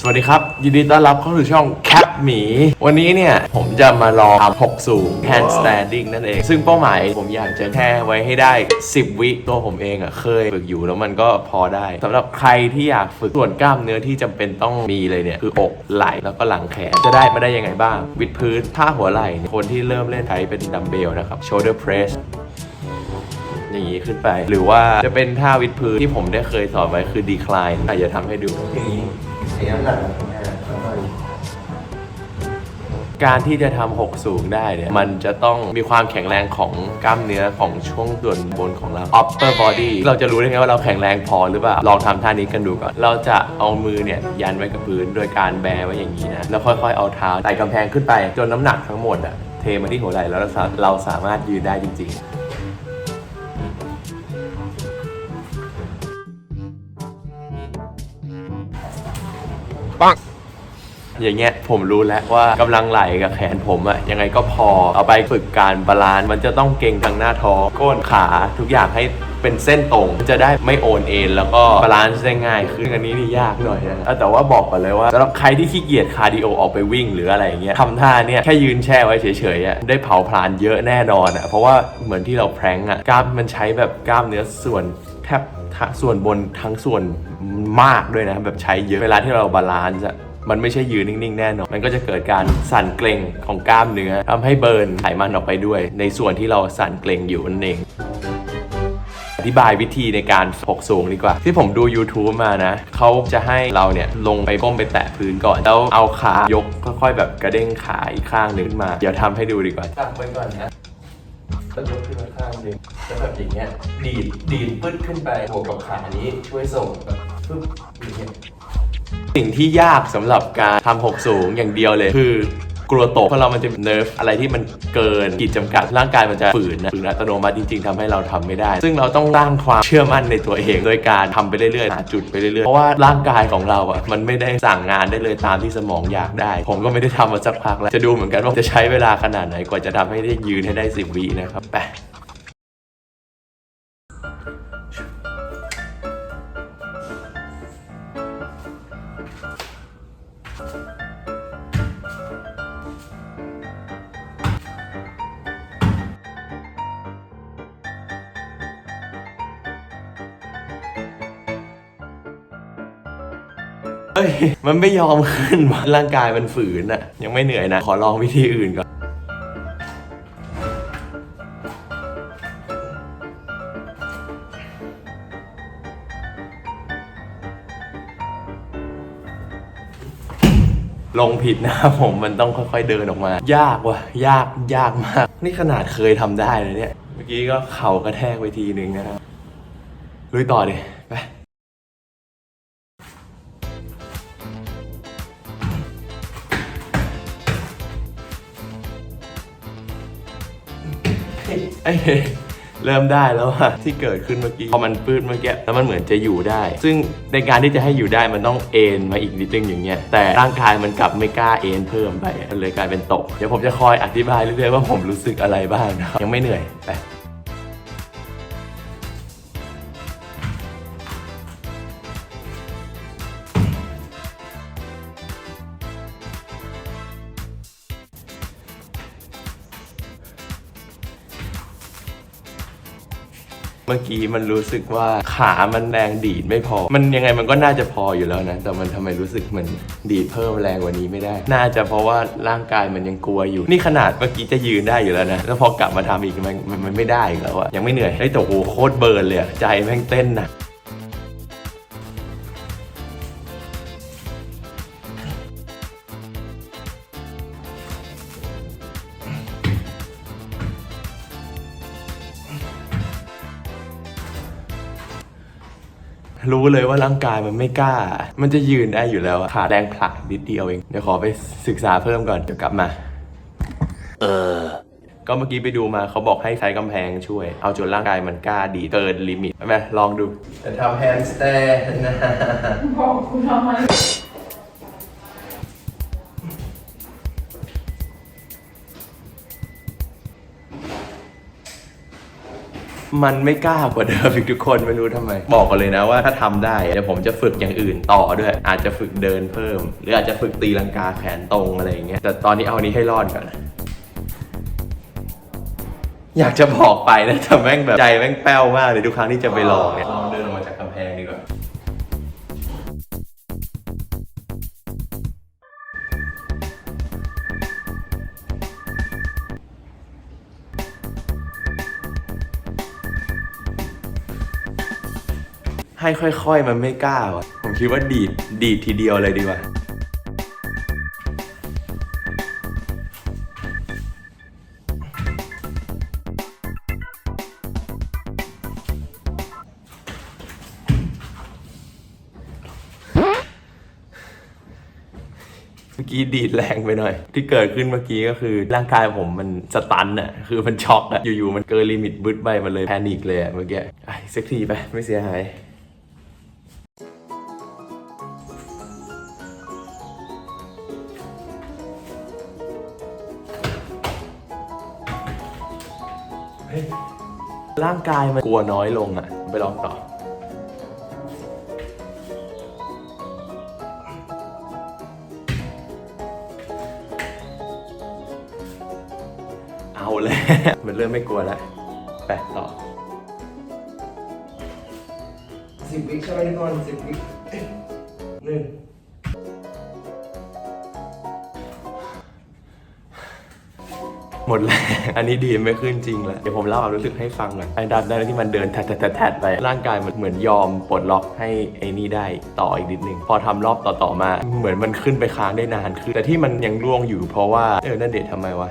สวัสดีครับ ยินดีต้อนรับเข้าสู่ช่องแคปหมี วันนี้เนี่ย ผมจะมาลองทำ6สูง hand standing นั่นเอง ซึ่งเป้าหมายผมอยากจะแค่ไว้ให้ได้ 10 วิตัวผมเองอะ่ะเคยฝึกอยู่แล้วมันก็พอได้สำหรับใครที่อยากฝึกส่วนกล้ามเนื้อที่จำเป็นต้องมีเลยเนี่ย คืออกไหล่แล้วก็หลังแขนจะได้มาได้ยังไงบ้าง วิดพื้นท่าหัวไหล่เนี่ยคนที่เริ่มเล่นใช้เป็นดัมเบลนะครับ shoulder press อย่างนี้ขึ้นไป หรือว่าจะเป็นท่าวิดพื้นที่ผมได้เคยสอนไว้คือ decline อาจจะทำให้ดูอย่างนี้ ใช้น้ำหนักการที่จะทำหกสูงได้เนี่ย มันจะต้องมีความแข็งแรงของกล้ามเนื้อของช่วงส่วนบนของเรา upper body เราจะรู้ได้ไงว่าเราแข็งแรงพอหรือเปล่า ลองทำท่านี้กันดูก่อน เราจะเอามือเนี่ย ยันไว้กับพื้นโดยการแบไว้อย่างนี้นะ แล้วค่อยๆ เอาเท้าไต่กำแพงขึ้นไป จนน้ำหนักทั้งหมดอะเทมาที่หัวไหล่แล้วเราเราสามารถยืนได้จริง ๆ อย่างเงี้ยผมรู้แล้วว่ากำลังไหลกับแขนผมอะยังไงก็พอเอาไปฝึกการบาลานซ์มันจะต้องเก่งทางหน้าท้องก้นขาทุกอย่างให้เป็นเส้นตรงจะได้ไม่โอนเอ็นแล้วก็บาลานซ์ได้ง่ายขึ้นอันนี้นี่ยากหน่อยนะแต่ว่าบอกก่อนเลยว่าสำหรับใครที่ขี้เกียจคาร์ดิโอออกไปวิ่งหรืออะไรอย่างเงี้ยทำท่าเนี่ยแค่ยืนแช่ไว้เฉยๆอะได้เผาผลาญเยอะแน่นอนอะเพราะว่าเหมือนที่เราแพร้งอะกล้ามมันใช้แบบกล้ามเนื้อส่วนแทบ ส่วนบนทั้งส่วนมากด้วยนะแบบใช้เยอะเวลาที่เราบาลานซ์อะมันไม่ใช่ยืนนิ่งๆ แน่นอน มันก็จะเกิดการสั่นเกร็งของกล้ามเนื้อทำให้เบิร์นไขมันออกไปด้วย ในส่วนที่เราสั่นเกร็งอยู่นั่นเอง อธิบายวิธีในการหกสูงดีกว่า ที่ผมดู YouTube มานะ เขาจะให้เราเนี่ยลงไปก้มไปแตะพื้นก่อน แล้วเอาขายกค่อยๆแบบกระเด้งขาอีกข้างหนึ่งขึ้นมา เดี๋ยวทำให้ดูดีกว่าตั้งไว้ก่อนนะ ก็ยกขึ้นมาข้างหนึงแล้วแบบอย่างเงี้ยดีดดีดปึ๊ดขึ้นไปบวกกับขานี้ช่วยส่งแบบปึ๊บอย่างเงี้ย สิ่งที่ยากสำหรับการทำหกสูงอย่างเดียวเลยคือ กลัวตกเพราะเรามันจะเนิร์ฟอะไรที่มันเกินขีดจำกัดร่างกายมันจะฝืนนะฝืนอัตโนมัติจริงๆทำให้เราทำไม่ได้ ซึ่งเราต้องสร้างความเชื่อมั่นในตัวเอง โดยการทำไปเรื่อยๆหาจุดไปเรื่อยๆเพราะว่าร่างกายของเราอะมันไม่ได้สั่งงานได้เลยตามที่สมองอยากได้ ผมก็ไม่ได้ทำมาสักพักแล้วจะดูเหมือนกันว่าจะใช้เวลาขนาดไหนกว่าจะทำให้ได้ยืนให้ได้สิบวินะครับไป เอ้ย มันไม่ยอมขึ้นวะร่างกายมันฝืนอะยังไม่เหนื่อยนะ ขอลองวิธีอื่นก่อน ลงผิดนะผมมันต้องค่อยๆเดินออกมา ยากว่ะ ยากยากมาก นี่ขนาดเคยทำได้เลยเนี่ย เมื่อกี้ก็เข่ากระแทกไปทีนึงนะครับลุยต่อดิ ไป เอ้ยเริ่มได้แล้วอะที่เกิดขึ้นเมื่อกี้พอมันปื้ดเมื่อกี้แล้วมันเหมือนจะอยู่ได้ ซึ่งในการที่จะให้อยู่ได้มันต้องเอนมาอีกนิดนึงอย่างเงี้ยแต่ร่างกายมันกลับไม่กล้าเอนเพิ่มไปมันเลยกลายเป็นตก เดี๋ยวผมจะคอยอธิบายเรื่อยๆว่าผมรู้สึกอะไรบ้างนะยังไม่เหนื่อยไป มื่อกี้มันรู้สึกว่าขามันแรงดีดไม่พอ มันยังไงมันก็น่าจะพออยู่แล้วนะ แต่มันทำไมรู้สึกเหมือนดีดเพิ่มแรงกว่านี้ไม่ได้ น่าจะเพราะว่าร่างกายมันยังกลัวอยู่ นี่ขนาดเมื่อกี้จะยืนได้อยู่แล้วนะ แล้วพอกลับมาทำอีกมันมันไม่ได้อีกแล้วอะยังไม่เหนื่อยไอ้แต่โอ้โหโคตรเบิร์นเลยอะใจแม่งเต้นหนะ รู้เลยว่าร่างกายมันไม่กล้า มันจะยืนได้อยู่แล้วอะขาแรงผลักนิดเดียวเอง เดี๋ยวขอไปศึกษาเพิ่มก่อน เดี๋ยวกลับมา เออ ก็เมื่อกี้ไปดูมาเขาบอกให้ใช้กำแพงช่วย เอาจนร่างกายมันกล้าดีดเกินลิมิตไปลองดู จะทำแฮนด์สแตนนะบอกคุณทำไม มันไม่กล้ากว่าเดิมอีกทุกคนไม่รู้ทำไม บอกกันเลยนะว่าถ้าทำได้เดี๋ยวผมจะฝึกอย่างอื่นต่อด้วย อาจจะฝึกเดินเพิ่ม หรืออาจจะฝึกตีลังกาแขนตรงอะไรอย่างเงี้ยแต่ตอนนี้เอานนี้ให้รอดก่อนอยากจะบอกไปนะแต่แม่งแบบใจแม่งแป้วมากเลยทุกครั้งที่จะไปลองเนี่ยลองเดิน ให้ค่อย ๆ มันไม่กล้าว่ะผมคิดว่าดีดดีดทีเดียวเลยดีกว่า เมื่อกี้ดีดแรงไปหน่อย ที่เกิดขึ้นเมื่อกี้ก็คือร่างกายผมมันสตันอะคือมันช็อกอะอยู่ๆมันเกินลิมิตบึดไปมันเลยแพนิคเลยอะเมื่อกี้ไอ้สักทีไปไม่เสียหาย ร่างกายมันกลัวน้อยลงอะไปลองต่อ เอาเลยมันเริ่มไม่กลัวแล้ว ไปต่อสิบวิใช่ไหมทุกคนสิบวิหนึ่ง หมดแล้วอันนี้ดีไม่ขึ้นจริงแล้วเดี๋ยวผมเล่าความรู้สึกให้ฟังก่อนไอ้ดันได้ที่มันเดินแทดแทดแทดไป ร่างกายมันเหมือนยอมปลดล็อกให้ไอ้นี่ได้ต่ออีกนิดนึง พอทำรอบต่อๆมา เหมือนมันขึ้นไปค้างได้นานขึ้นแต่ที่มันยังร่วงอยู่เพราะว่าเออนั่นเด็ดทำไมวะ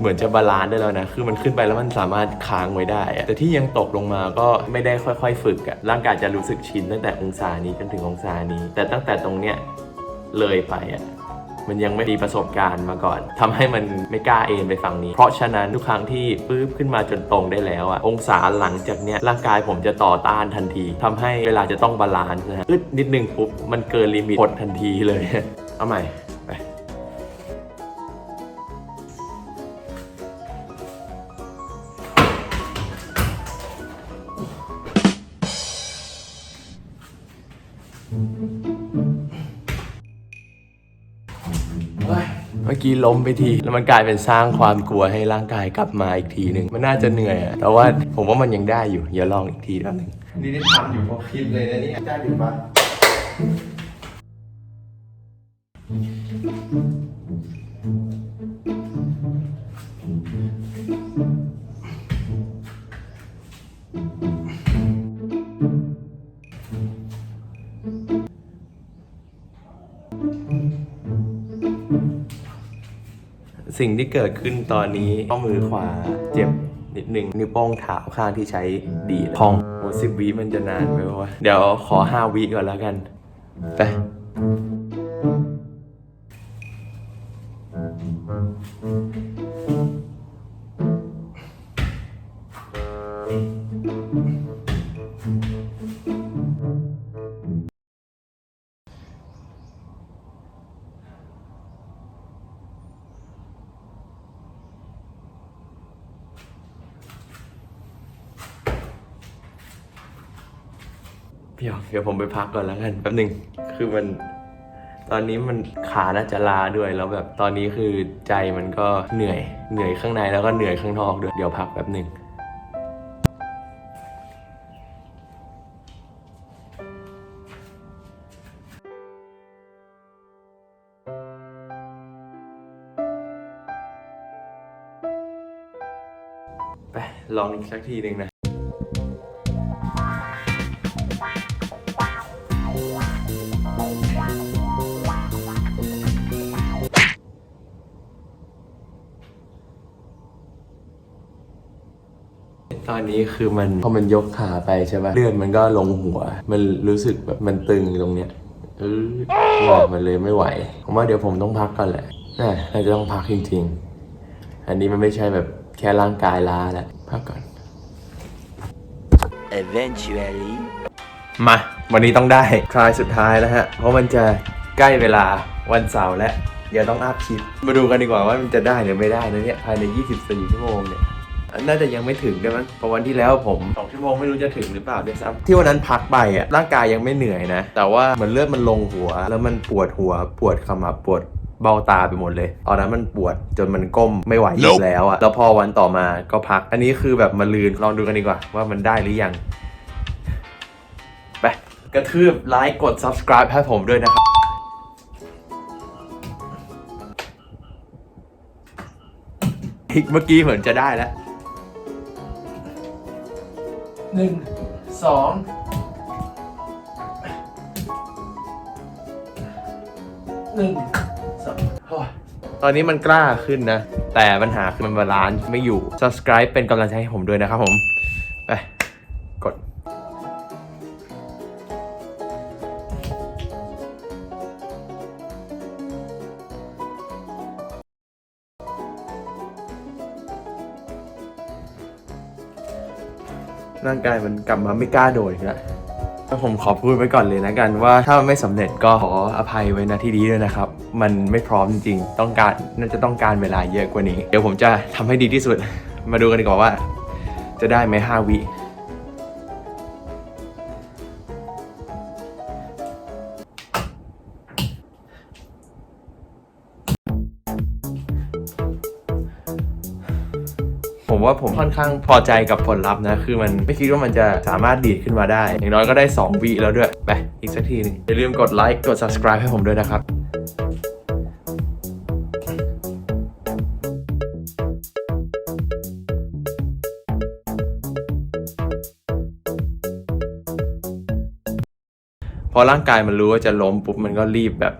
เหมือนจะบาลานซ์ได้แล้วนะ คือมันขึ้นไปแล้วมันสามารถค้างไว้ได้ แต่ที่ยังตกลงมาก็ไม่ได้ค่อย ๆ ฝึกอะร่างกายจะรู้สึกชินตั้งแต่องศานี้จนถึงองศานี้ แต่ตั้งแต่ตรงเนี้ยเลยไปอะ มันยังไม่มีประสบการณ์มาก่อนทำให้มันไม่กล้าเอนไปฝั่งนี้ เพราะฉะนั้นทุกครั้งที่ปื๊บขึ้นมาจนตรงได้แล้วอะองศาหลังจากเนี้ยร่างกายผมจะต่อต้านทันทีทำให้เวลาจะต้องบาลานซ์นะฮะอึดนิดนึงปุ๊บมันเกินลิมิตหดทันทีเลย เอาใหม่ี้ล้มไปที แล้วมันกลายเป็นสร้างความกลัวให้ร่างกายกลับมาอีกทีหนึ่งมันน่าจะเหนื่อยอะแต่ว่าผมว่ามันยังได้อยู่อย่าลองอีกทีแล้วหนึงนี่ได้ทำอยู่พราะคิดเลยนะนี่ได้อยู่ปะ สิ่งที่เกิดขึ้นตอนนี้ข้อมือขวาเจ็บนิดหนึ่งนิ้วโป้งเท้าข้างที่ใช้ดีดพองโอ้สิบวิมันจะนานไปวะเดี๋ยวขอห้าวิก่อนแล้วกันไป เดี๋ยวเดี๋ยวผมไปพักก่อนแล้วกันแป๊บหนึ่งคือมัน ตอนนี้มันขาน่าจะลาด้วยแล้วแบบตอนนี้คือใจมันก็เหนื่อย เหนื่อยข้างในแล้วก็เหนื่อยข้างนอกด้วยเดี๋ยวพักแป๊บหนึ่งไปลองอีกสักทีหนึ่งนะ นนี้คือมันพอมันยกขาไปใช่ปะเลือดมันก็ลงหัว มันรู้สึกแบบมันตึงตรงเนี้ยเออบอกมันเลยไม่ไหวผมว่าเดี๋ยวผมต้องพักก่อนแหละน่าน่าจะต้องพักจริงๆ อันนี้มันไม่ใช่แบบแค่ร่างกายล้าแล้วพักก่อน Eventually. มา วันนี้ต้องได้คลายสุดท้ายแล้วฮะ เพราะมันจะใกล้เวลาวันเสาร์แล้ว เดี๋ยวต้องอัพคลิป มาดูกันดีกว่าว่ามันจะได้หรือไม่ได้นะเนี่ย ภายใน 24 ชั่วโมงเนี่ย น่าจะยังไม่ถึงด้วยมั้งเพราะวันที่แล้วผมสองชั่วโมงไม่รู้จะถึงหรือเปล่าด้วยซ้ำที่วันนั้นพักไปอะร่างกายยังไม่เหนื่อยนะ แต่ว่าเหมือนเลือดมันลงหัว แล้วมันปวดหัว ปวดขมับปวดเบ้าตาไปหมดเลยตอนนั้นมันปวดจนมันก้มไม่ไหวอีกแล้วอะแล้วพอวันต่อมาก็พัก อันนี้คือแบบมาลืนลองดูกันดีกว่า ว่ามันได้หรือยัง ไป กระทืบไลค์กด subscribe ให้ผมด้วยนะครับอีกเมื่อกี้เหมือนจะได้แล้ว หนึ่งสองหนึ่งสองโอ้ยตอนนี้มันกล้าขึ้นนะ แต่ปัญหาคือมันบาลานซ์ไม่อยู่ subscribe เป็นกำลังใจให้ผมด้วยนะครับผม ร่างกายมันกลับมาไม่กล้าโดดอีกแล้วผมขอพูดไว้ก่อนเลยนะกันว่าถ้าไม่สำเร็จก็ขออภัยไว้นะที่นี้ด้วยนะครับ มันไม่พร้อมจริงๆ ต้องการน่าจะต้องการเวลาเยอะกว่านี้ เดี๋ยวผมจะทำให้ดีที่สุด มาดูกันดีกว่าว่า จะได้ไหมห้าวิ ผมว่าผมค่อนข้างพอใจกับผลลัพธ์นะ คือมันไม่คิดว่ามันจะสามารถดีดขึ้นมาได้ อย่างน้อยก็ได้ 2วิแล้วด้วย ไป อีกสักทีหนึงอย่าลืมกดไลค์กด subscribe ให้ผมด้วยนะครับพอร่างกายมันรู้ว่าจะล้มปุ๊บมันก็รีบแบบ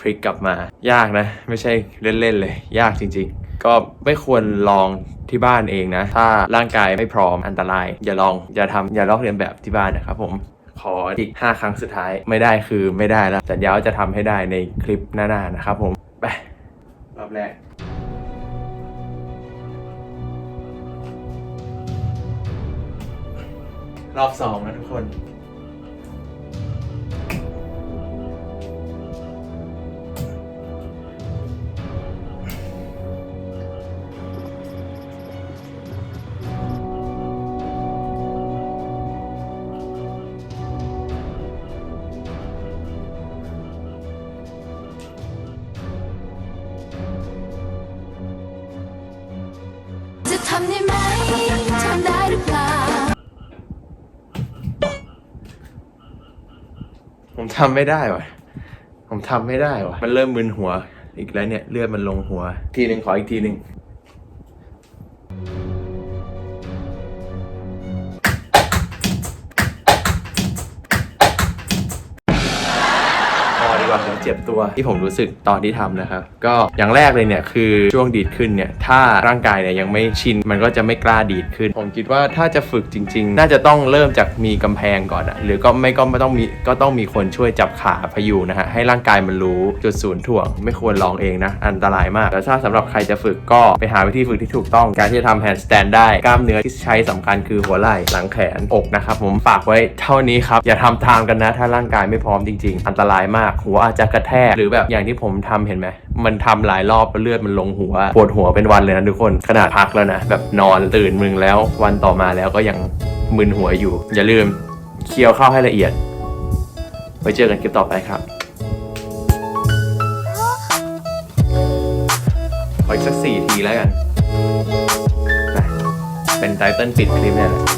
พลิกกลับมา ยากนะ ไม่ใช่เล่นๆเลย ยากจริง ๆ ก็ไม่ควรลองที่บ้านเองนะ ถ้าร่างกายไม่พร้อมอันตราย อย่าลองอย่าทำอย่าลอกเรียนแบบที่บ้านนะครับผมขออีก 5 ครั้งสุดท้ายไม่ได้คือไม่ได้แล้วแต่เดี๋ยวจะทำให้ได้ในคลิปหน้าๆนะครับผมไปรอบแรกรอบสองนะทุกคน ทำไม่ได้วะผมทำไม่ได้วะมันเริ่มมึนหัวอีกแล้วเนี่ยเลือดมันลงหัว ทีหนึ่งขออีกทีหนึ่ง เจ็บตัวที่ผมรู้สึกตอนที่ทำนะครับ ก็อย่างแรกเลยเนี่ยคือช่วงดีดขึ้นเนี่ยถ้าร่างกายเนี่ยยังไม่ชินมันก็จะไม่กล้าดีดขึ้น ผมคิดว่าถ้าจะฝึกจริง ๆ น่าจะต้องเริ่มจากมีกำแพงก่อนอะหรือก็ไม่ก็ไม่ต้องมีก็ต้องมีคนช่วยจับขาพยุงนะฮะให้ร่างกายมันรู้จุดศูนย์ถ่วง ไม่ควรลองเองนะอันตรายมากแต่ถ้าสำหรับใครจะฝึกก็ไปหาวิธีฝึกที่ถูกต้องการที่จะทำแฮนด์สแตนได้กล้ามเนื้อที่ใช้สำคัญคือหัวไหล่หลังแขนอกนะครับผมฝากไว้เท่านี้ครับอย่าทำตามกันนะ ถ้าร่างกายไม่พร้อมจริง ๆ อันตรายมากหัวอาจจะกระแทกหรือแบบอย่างที่ผมทำเห็นไหมมันทำหลายรอบแล้วเลือดมันลงหัวปวดหัวเป็นวันเลยนะทุกคนขนาดพักแล้วนะแบบนอนตื่นมึงแล้ววันต่อมาแล้วก็ยังมึนหัวอยู่ อย่าลืมเคี้ยวข้าวให้ละเอียด ไว้เจอกันคลิปต่อไปครับขออีกสักสี่ทีแล้วกันนะเป็นไตเติ้ลปิดคลิปเนี่ยแหละ